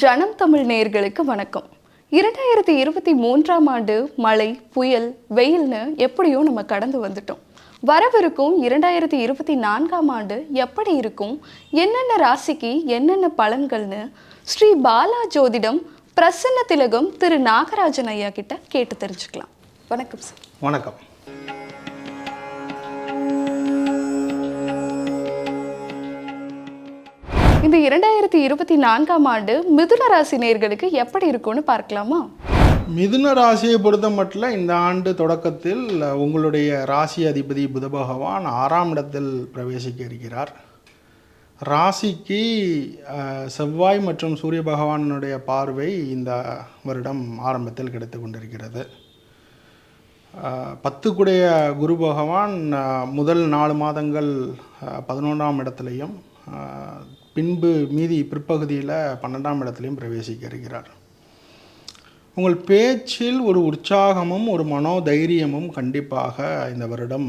ஜனம் தமிழ் நேயர்களுக்கு வணக்கம். இரண்டாயிரத்தி இருபத்தி மூன்றாம் ஆண்டு மழை புயல் வெயில்னு எப்படியோ நம்ம கடந்து வந்துட்டோம். வரவிருக்கும் இரண்டாயிரத்தி இருபத்தி நான்காம் ஆண்டு எப்படி இருக்கும் என்னென்ன ராசிக்கு என்னென்ன பலன்கள்னு ஸ்ரீ பாலா ஜோதிடம் பிரசன்ன திலகம் திரு நாகராஜன் ஐயா கிட்ட கேட்டு தெரிஞ்சுக்கலாம். வணக்கம் சார். வணக்கம். இந்த இரண்டாயிரத்தி இருபத்தி நான்காம் ஆண்டு மிதுன ராசி நேர்களுக்கு எப்படி இருக்கும்னு பார்க்கலாமா? மிதுன ராசியை பொறுத்த மட்டும் இந்த ஆண்டு தொடக்கத்தில் உங்களுடைய ராசி அதிபதி புத பகவான் ஆறாம் இடத்தில் பிரவேசிக்க இருக்கிறார். ராசிக்கு செவ்வாய் மற்றும் சூரிய பகவானுடைய பார்வை இந்த வருடம் ஆரம்பத்தில் கிடைத்து கொண்டிருக்கிறது. பத்துக்குடைய குரு பகவான் முதல் நாலு மாதங்கள் பதினொன்றாம் இடத்துலையும் பின்பு மீதி பிற்பகுதியில் பன்னெண்டாம் இடத்துலையும் பிரவேசிக்க இருக்கிறார் உங்கள் பேச்சில் ஒரு உற்சாகமும் ஒரு மனோதைரியமும் கண்டிப்பாக இந்த வருடம்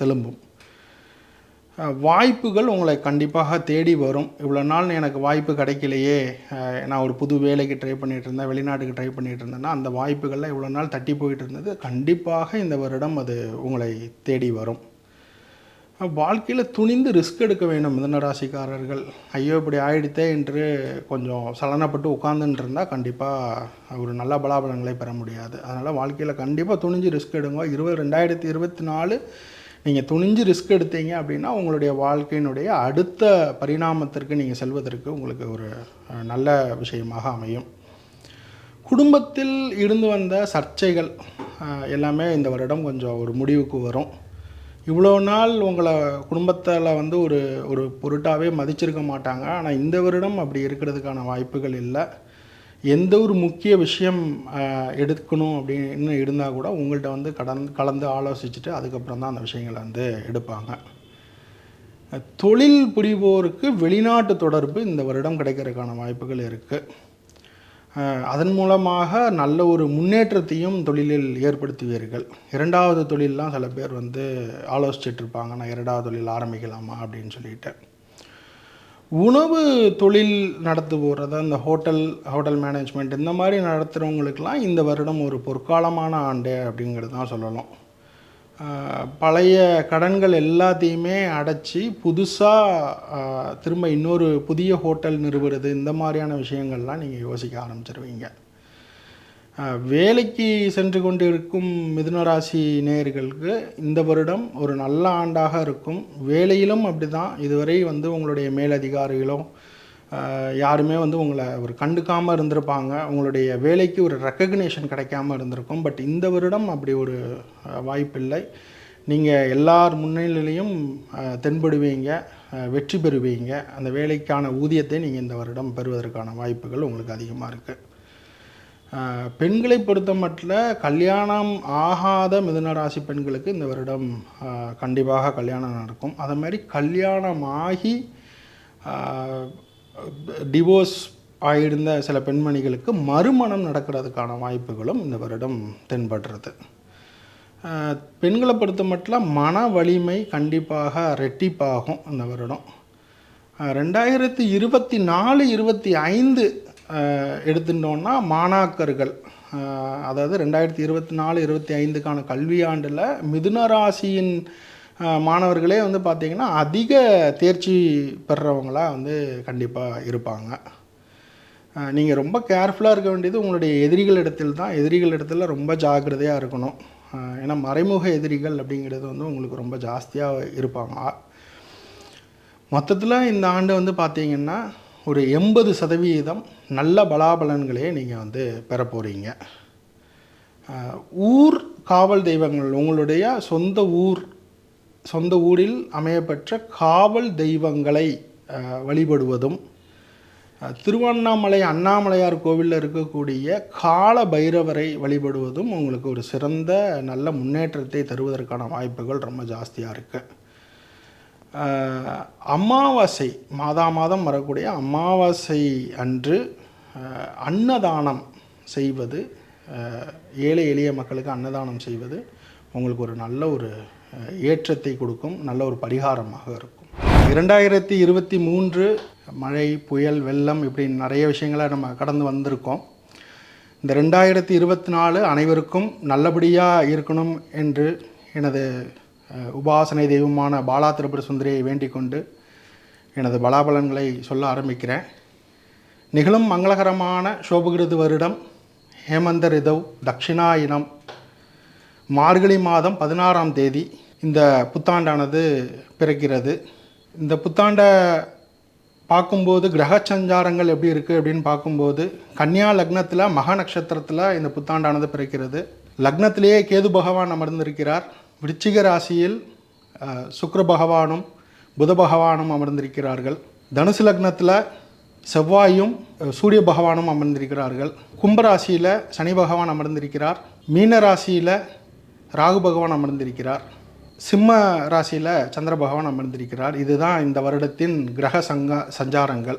தெலும்பும். வாய்ப்புகள் உங்களை கண்டிப்பாக தேடி வரும். இவ்வளோ நாள் எனக்கு வாய்ப்பு கிடைக்கலையே. நான் ஒரு புது வேலைக்கு ட்ரை பண்ணிகிட்டு இருந்தேன் வெளிநாட்டுக்கு ட்ரை பண்ணிகிட்டு இருந்தேன்னா அந்த வாய்ப்புகள்லாம் இவ்வளோ நாள் தட்டி போயிட்டு இருந்தது. கண்டிப்பாக இந்த வருடம் அது உங்களை தேடி வரும். வாழ்க்கையில் துணிந்து ரிஸ்க் எடுக்க வேண்டும் மிதன ராசிக்காரர்கள். ஐயோ இப்படி ஆயிடுத்தே என்று கொஞ்சம் சலனப்பட்டு உட்காந்துட்டு இருந்தால் கண்டிப்பாக ஒரு நல்ல பலாபலங்களை பெற முடியாது. அதனால் வாழ்க்கையில் கண்டிப்பாக துணிஞ்சு ரிஸ்க் எடுங்க. இருபது ரெண்டாயிரத்தி இருபத்தி நாலு நீங்கள் துணிஞ்சு ரிஸ்க் எடுத்தீங்க அப்படின்னா உங்களுடைய வாழ்க்கையினுடைய அடுத்த பரிணாமத்திற்கு நீங்கள் செல்வதற்கு உங்களுக்கு ஒரு நல்ல விஷயமாக அமையும். குடும்பத்தில் இருந்து வந்த சர்ச்சைகள் எல்லாமே இந்த வருடம் கொஞ்சம் ஒரு முடிவுக்கு வரும். இவ்வளோ நாள் உங்களை குடும்பத்தில் வந்து ஒரு ஒரு பொருட்டாகவே மதிச்சிருக்க மாட்டாங்க. ஆனால் இந்த வருடம் அப்படி இருக்கிறதுக்கான வாய்ப்புகள் இல்லை. எந்த ஒரு முக்கிய விஷயம் எடுக்கணும் அப்படின்னு இருந்தால் கூட உங்கள்கிட்ட வந்து கடந்து கலந்து ஆலோசிச்சுட்டு அதுக்கப்புறம் தான் அந்த விஷயங்களை வந்து எடுப்பாங்க. தொழில் புரிவோருக்கு வெளிநாட்டு தொடர்பு இந்த வருடம் கிடைக்கிறதுக்கான வாய்ப்புகள் இருக்குது அதன் மூலமாக நல்ல ஒரு முன்னேற்றத்தையும் தொழிலில் ஏற்படுத்துவீர்கள். இரண்டாவது தொழிலெலாம் சில பேர் வந்து ஆலோசிச்சுட்டு இருப்பாங்க நான் இரண்டாவது தொழில் ஆரம்பிக்கலாமா? அப்படின்னு சொல்லிட்டு. உணவு தொழில் நடத்து போகிறத இந்த ஹோட்டல் ஹோட்டல் மேனேஜ்மெண்ட் இந்த மாதிரி நடத்துகிறவங்களுக்கெல்லாம் இந்த வருடம் ஒரு பொற்காலமான ஆண்டு அப்படிங்கிறது தான் சொல்லலாம் பழைய கடன்கள் எல்லாத்தையுமே அடைச்சி புதுசாக திரும்ப இன்னொரு புதிய ஹோட்டல் நிறுவுறது இந்த மாதிரியான விஷயங்கள்லாம் நீங்கள் யோசிக்க ஆரம்பிச்சிருவீங்க. வேலைக்கு சென்று கொண்டு இருக்கும் மிதுனராசி நேயர்களுக்கு இந்த வருடம் ஒரு நல்ல ஆண்டாக இருக்கும். வேலையிலும் அப்படி தான் இதுவரை வந்து உங்களுடைய மேலதிகாரிகளோ யாருமே வந்து உங்களை ஒரு கண்டுக்காமல் இருந்திருப்பாங்க. உங்களுடைய வேலைக்கு ஒரு ரெக்கக்னேஷன் கிடைக்காம இருந்திருக்கும். பட் இந்த வருடம் அப்படி ஒரு வாய்ப்பில்லை நீங்கள் எல்லார் முன்னிலையிலையும் தென்படுவீங்க வெற்றி பெறுவீங்க. அந்த வேலைக்கான ஊதியத்தை நீங்கள் இந்த வருடம் பெறுவதற்கான வாய்ப்புகள் உங்களுக்கு அதிகமாக இருக்குது பெண்களை பொறுத்த மட்டும் கல்யாணம் ஆகாத மிதுனராசி பெண்களுக்கு இந்த வருடம் கண்டிப்பாக கல்யாணம் நடக்கும். அதே மாதிரி கல்யாணம் ஆகி டிவோர்ஸ் ஆகியிருந்த சில பெண்மணிகளுக்கு மறுமணம் நடக்கிறதுக்கான வாய்ப்புகளும் இந்த வருடம் தென்படுறது. பெண்களை பொறுத்த மட்டும் மன வலிமை கண்டிப்பாக ரெட்டிப்பாகும் இந்த வருடம். ரெண்டாயிரத்தி இருபத்தி நாலு இருபத்தி ஐந்து எடுத்துட்டோம்னா மாணாக்கர்கள் அதாவது ரெண்டாயிரத்தி இருபத்தி நாலு இருபத்தி ஐந்துக்கான கல்வியாண்டில் மிதுன ராசியின் மாணவர்களே வந்து பார்த்திங்கன்னா அதிக தேர்ச்சி பெறுறவங்களாக வந்து கண்டிப்பாக இருப்பாங்க. நீங்கள் ரொம்ப கேர்ஃபுல்லாக இருக்க வேண்டியது உங்களுடைய எதிரிகள் இடத்தில் தான். எதிரிகள் இடத்துல ரொம்ப ஜாக்கிரதையாக இருக்கணும். ஏன்னா மறைமுக எதிரிகள் அப்படிங்கிறது வந்து உங்களுக்கு ரொம்ப ஜாஸ்தியாக இருப்பாங்க. மொத்தத்தில் இந்த ஆண்டு வந்து பார்த்திங்கன்னா ஒரு எண்பது சதவீதம் நல்ல பலாபலன்களே நீங்கள் வந்து பெற போகிறீங்க ஊர் காவல் தெய்வங்கள் உங்களுடைய சொந்த ஊர் சொந்த ஊரில் அமையப்பெற்ற காவல் தெய்வங்களை வழிபடுவதும் திருவண்ணாமலை அண்ணாமலையார் கோவிலில் இருக்கக்கூடிய கால பைரவரை வழிபடுவதும் உங்களுக்கு ஒரு சிறந்த நல்ல முன்னேற்றத்தை தருவதற்கான வாய்ப்புகள் ரொம்ப ஜாஸ்தியாக இருக்குது அமாவாசை மாதா மாதம் வரக்கூடிய அமாவாசை அன்று அன்னதானம் செய்வது ஏழை எளிய மக்களுக்கு அன்னதானம் செய்வது உங்களுக்கு ஒரு நல்ல ஒரு ஏற்றத்தை கொடுக்கும் நல்ல ஒரு பரிகாரமாக இருக்கும். இரண்டாயிரத்தி இருபத்தி மூன்று மழை புயல் வெள்ளம் இப்படி நிறைய விஷயங்களை நம்ம கடந்து வந்திருக்கோம். இந்த ரெண்டாயிரத்தி இருபத்தி நாலு அனைவருக்கும் நல்லபடியாக இருக்கணும் என்று எனது உபாசனை தெய்வமான பாலா திருபுர சுந்தரியை வேண்டிக் கொண்டு எனது பலாபலன்களை சொல்ல ஆரம்பிக்கிறேன். நிகழும் மங்களகரமான சோபகிருது வருடம் ஹேமந்த ரிதவ் தட்சிணாயினம் மார்கழி மாதம் பதினாறாம் தேதி இந்த புத்தாண்டானது பிறக்கிறது. இந்த புத்தாண்டை பார்க்கும்போது கிரக சஞ்சாரங்கள் எப்படி இருக்குது அப்படின்னு பார்க்கும்போது கன்னியா லக்னத்தில் மக நட்சத்திரத்தில் இந்த புத்தாண்டானது பிறக்கிறது. லக்னத்திலேயே கேது பகவான் அமர்ந்திருக்கிறார். விருச்சிக ராசியில் சுக்கர பகவானும் புத பகவானும் அமர்ந்திருக்கிறார்கள். தனுசு லக்னத்தில் செவ்வாயும் சூரிய பகவானும் அமர்ந்திருக்கிறார்கள். கும்பராசியில் சனி பகவான் அமர்ந்திருக்கிறார். மீன ராசியில் ராகு பகவான் அமர்ந்திருக்கிறார். சிம்ம ராசியில் சந்திர பகவான் அமர்ந்திருக்கிறார். இதுதான் இந்த வருடத்தின் கிரக சங்க சஞ்சாரங்கள்.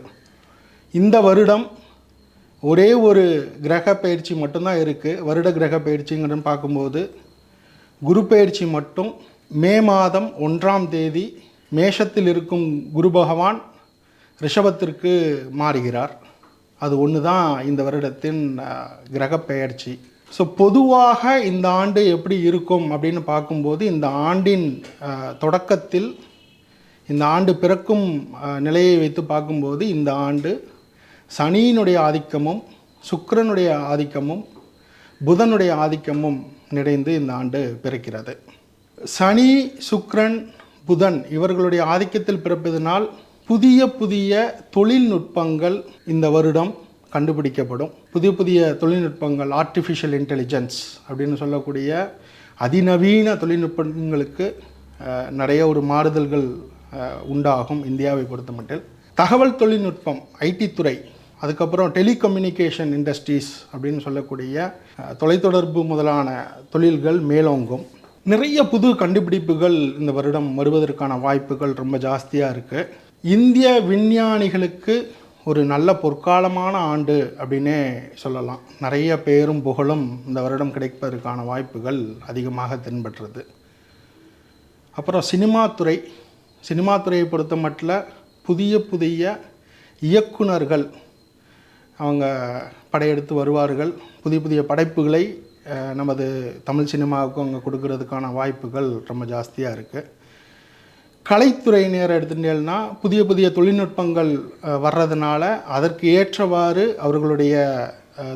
இந்த வருடம் ஒரே ஒரு கிரக பயிற்சி மட்டும்தான் இருக்குது வருட கிரக பயிற்சிங்கன்னு பார்க்கும்போது குரு பயிற்சி மட்டும் மே மாதம் ஒன்றாம் தேதி மேஷத்தில் இருக்கும் குரு பகவான் ரிஷபத்திற்கு மாறுகிறார். அது ஒன்று தான் இந்த வருடத்தின் கிரக பெயர்ச்சி ஸோ பொதுவாக இந்த ஆண்டு எப்படி இருக்கும் அப்படின்னு பார்க்கும்போது இந்த ஆண்டின் தொடக்கத்தில் இந்த ஆண்டு பிறக்கும் நிலையை வைத்து பார்க்கும்போது இந்த ஆண்டு சனியினுடைய ஆதிக்கமும் சுக்கரனுடைய ஆதிக்கமும் புதனுடைய ஆதிக்கமும் நிறைந்து இந்த ஆண்டு பிறக்கிறது. சனி சுக்ரன் புதன் இவர்களுடைய ஆதிக்கத்தில் பிறப்பதனால் புதிய புதிய தொழில்நுட்பங்கள் இந்த வருடம் கண்டுபிடிக்கப்படும். புதிய புதிய தொழில்நுட்பங்கள் ஆர்டிஃபிஷியல் இன்டெலிஜென்ஸ் அப்படின்னு சொல்லக்கூடிய அதிநவீன தொழில்நுட்பங்களுக்கு நிறைய ஒரு மாறுதல்கள் உண்டாகும் இந்தியாவை பொறுத்தமட்டில் தகவல் தொழில்நுட்பம் ஐடி துறை அதுக்கப்புறம் டெலிகம்யூனிகேஷன் இண்டஸ்ட்ரீஸ் அப்படின்னு சொல்லக்கூடிய தொலைத்தொடர்பு முதலான தொழில்கள் மேலோங்கும். நிறைய புது கண்டுபிடிப்புகள் இந்த வருடம் வருவதற்கான வாய்ப்புகள் ரொம்ப ஜாஸ்தியாக இருக்குது இந்திய விஞ்ஞானிகளுக்கு ஒரு நல்ல பொற்காலமான ஆண்டு அப்படின்னே சொல்லலாம். நிறைய பேரும் புகழும் இந்த வருடம் கிடைப்பதற்கான வாய்ப்புகள் அதிகமாக தென்பற்றுறது அப்புறம் சினிமா துறை. சினிமா துறையை பொறுத்த மட்டில் புதிய புதிய இயக்குனர்கள் அவங்க படையெடுத்து வருவார்கள். புதிய புதிய படைப்புகளை நமது தமிழ் சினிமாவுக்கு அவங்க கொடுக்கறதுக்கான வாய்ப்புகள் ரொம்ப ஜாஸ்தியாக இருக்குது கலைத்துறையினர் எடுத்துட்டேன்னா புதிய புதிய தொழில்நுட்பங்கள் வர்றதுனால அதற்கு ஏற்றவாறு அவர்களுடைய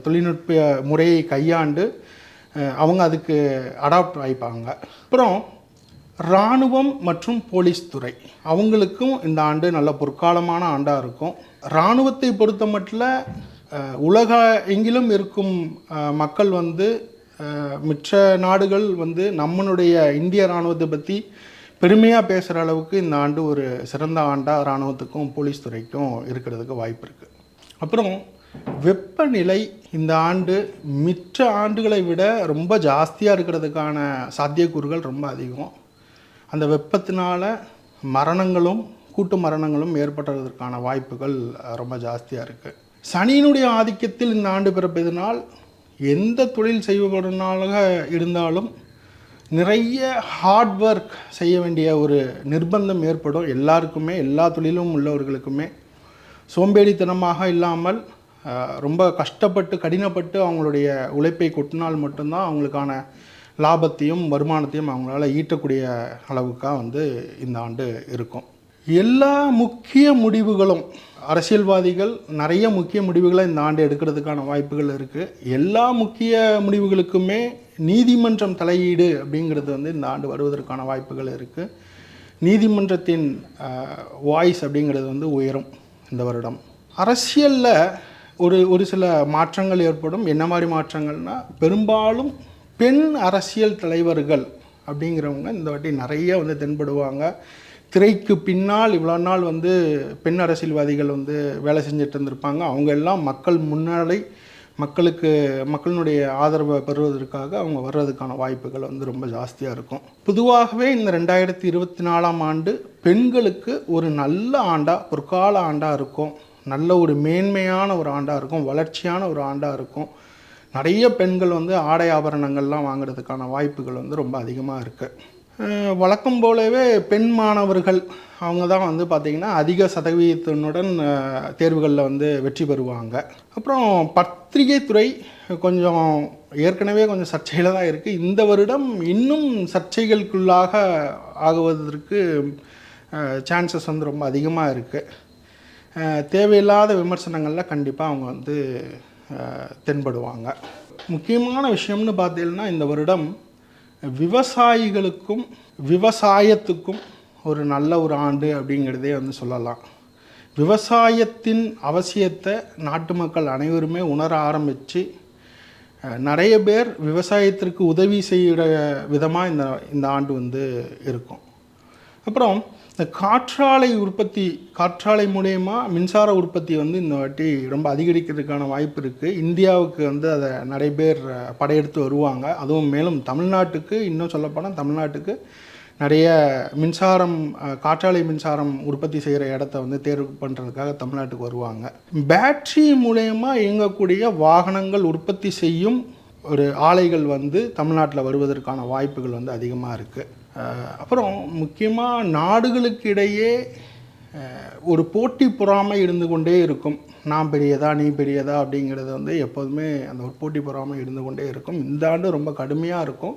தொழில்நுட்ப முறையை கையாண்டு அவங்க அதுக்கு அடாப்ட் ஆகிப்பாங்க அப்புறம் இராணுவம் மற்றும் போலீஸ் துறை. அவங்களுக்கும் இந்த ஆண்டு நல்ல பொற்காலமான ஆண்டாக இருக்கும். இராணுவத்தை பொறுத்த மட்டும் உலக எங்கிலும் இருக்கும் மக்கள் வந்து அஹ், மற்ற நாடுகள் வந்து நம்மளுடைய இந்திய இராணுவத்தை பற்றி பெருமையாக பேசுகிற அளவுக்கு இந்த ஆண்டு ஒரு சிறந்த ஆண்டாக இராணுவத்துக்கும் போலீஸ் துறைக்கும் இருக்கிறதுக்கு வாய்ப்பு இருக்குது அப்புறம் வெப்பநிலை இந்த ஆண்டு மிச்ச ஆண்டுகளை விட ரொம்ப ஜாஸ்தியாக இருக்கிறதுக்கான சாத்தியக்கூறுகள் ரொம்ப அதிகம். அந்த வெப்பத்தினால மரணங்களும் கூட்டு மரணங்களும் ஏற்படுறதுக்கான வாய்ப்புகள் ரொம்ப ஜாஸ்தியாக இருக்குது சனியினுடைய ஆதிக்கத்தில் இந்த ஆண்டு பிறப்பதினால் எந்த தொழில் செய்வதனாக இருந்தாலும் நிறைய ஹார்ட் ஒர்க் செய்ய வேண்டிய ஒரு நிர்பந்தம் ஏற்படும். எல்லாருக்குமே எல்லா தொழிலும் உள்ளவர்களுக்குமே. சோம்பேறித்தனமாக இல்லாமல் ரொம்ப கஷ்டப்பட்டு கடினப்பட்டு அவங்களுடைய உழைப்பை கொட்டினால் மட்டும்தான் அவங்களுக்கான லாபத்தையும் வருமானத்தையும் அவங்களால ஈட்டக்கூடிய அளவுக்காக வந்து இந்த ஆண்டு இருக்கும். எல்லா முக்கிய முடிவுகளும் அரசியல்வாதிகள் நிறைய முக்கிய முடிவுகளை இந்த ஆண்டு எடுக்கிறதுக்கான வாய்ப்புகள் இருக்குது எல்லா முக்கிய முடிவுகளுக்குமே நீதிமன்றம் தலையீடு அப்படிங்கிறது வந்து இந்த ஆண்டு வருவதற்கான வாய்ப்புகள் இருக்குது நீதிமன்றத்தின் வாய்ஸ் அப்படிங்கிறது வந்து உயரும் இந்த வருடம். அரசியலில் ஒரு ஒரு சில மாற்றங்கள் ஏற்படும். என்ன மாதிரி மாற்றங்கள்னால் பெரும்பாலும் பெண் அரசியல் தலைவர்கள் அப்படிங்கிறவங்க இந்த வாட்டி நிறைய வந்து தென்படுவாங்க. திரைக்கு பின்னால் இவ்வளோ நாள் வந்து பெண் அரசியல்வாதிகள் வந்து வேலை செஞ்சுட்டு இருந்திருப்பாங்க. அவங்க எல்லாம் மக்கள் முன்னாடி மக்களுக்கு மக்களினுடைய ஆதரவை பெறுவதற்காக அவங்க வர்றதுக்கான வாய்ப்புகள் வந்து ரொம்ப ஜாஸ்தியாக இருக்கும். பொதுவாகவே இந்த ரெண்டாயிரத்தி இருபத்தி நாலாம் ஆண்டு பெண்களுக்கு ஒரு நல்ல ஆண்டாக பொற்கால ஆண்டாக இருக்கும். நல்ல ஒரு மேன்மையான ஒரு ஆண்டாக இருக்கும். வளர்ச்சியான ஒரு ஆண்டாக இருக்கும். நிறைய பெண்கள் வந்து ஆடை ஆபரணங்கள்லாம் வாங்குறதுக்கான வாய்ப்புகள் வந்து ரொம்ப அதிகமாக இருக்குது வழக்கம் போலவே பெண் மாணவர்கள் அவங்க தான் வந்து பார்த்திங்கன்னா அதிக சதவீதத்தினுடன் தேர்வுகளில் வந்து வெற்றி பெறுவாங்க. அப்புறம் பத்திரிகை துறை கொஞ்சம் ஏற்கனவே கொஞ்சம் சர்ச்சையில் தான் இருக்குது இந்த வருடம் இன்னும் சர்ச்சைகளுக்குள்ளாக ஆகுவதற்கு சான்சஸ் வந்து ரொம்ப அதிகமாக இருக்குது தேவையில்லாத விமர்சனங்களில் கண்டிப்பாக அவங்க வந்து தென்படுவாங்க. முக்கியமான விஷயம்னு பார்த்தீங்கன்னா இந்த வருடம் விவசாயிகளுக்கும் விவசாயத்துக்கும் ஒரு நல்ல ஒரு ஆண்டு அப்படிங்கிறதே வந்து சொல்லலாம். விவசாயத்தின் அவசியத்தை நாட்டு மக்கள் அனைவருமே உணர ஆரம்பித்து நிறைய பேர் விவசாயத்திற்கு உதவி செய்கிற விதமாக இந்த இந்த ஆண்டு வந்து இருக்கும். அப்புறம் இந்த காற்றாலை உற்பத்தி காற்றாலை மூலயமா மின்சார உற்பத்தி வந்து இந்த வாட்டி ரொம்ப அதிகரிக்கிறதுக்கான வாய்ப்பு இருக்குது இந்தியாவுக்கு வந்து அதை நிறைய பேர் படையெடுத்து வருவாங்க. அதுவும் மேலும் தமிழ்நாட்டுக்கு இன்னும் சொல்லப்போனால் தமிழ்நாட்டுக்கு நிறைய மின்சாரம் காற்றாலை மின்சாரம் உற்பத்தி செய்கிற இடத்த வந்து தேர்வு பண்ணுறதுக்காக தமிழ்நாட்டுக்கு வருவாங்க. பேட்ரி மூலயமா இயங்கக்கூடிய வாகனங்கள் உற்பத்தி செய்யும் ஒரு ஆலைகள் வந்து தமிழ்நாட்டில் வருவதற்கான வாய்ப்புகள் வந்து அதிகமாக இருக்குது அப்புறம் முக்கியமாக நாடுகளுக்கு இடையே ஒரு போட்டி பொறாமை இருந்து கொண்டே இருக்கும். நான் பெரியதா நீ பெரியதா அப்படிங்கிறது வந்து எப்போதுமே அந்த ஒரு போட்டி பொறாமை இருந்து கொண்டே இருக்கும். இந்த ஆண்டு ரொம்ப கடுமையாக இருக்கும்.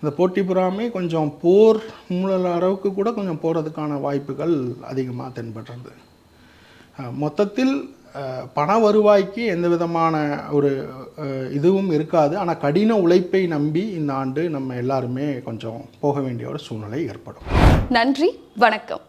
இந்த போட்டி பொறாமை கொஞ்சம் போர் மூலல அளவுக்கு கூட கொஞ்சம் போகிறதுக்கான வாய்ப்புகள் அதிகமாக தென்படுறது. மொத்தத்தில் பண வருவாய்க்கு எந்த விதமான ஒரு இதுவும் இருக்காது. ஆனால் கடின உழைப்பை நம்பி இந்த ஆண்டு நம்ம எல்லாருமே கொஞ்சம் போக வேண்டிய ஒரு சூழ்நிலை ஏற்படும். நன்றி வணக்கம்.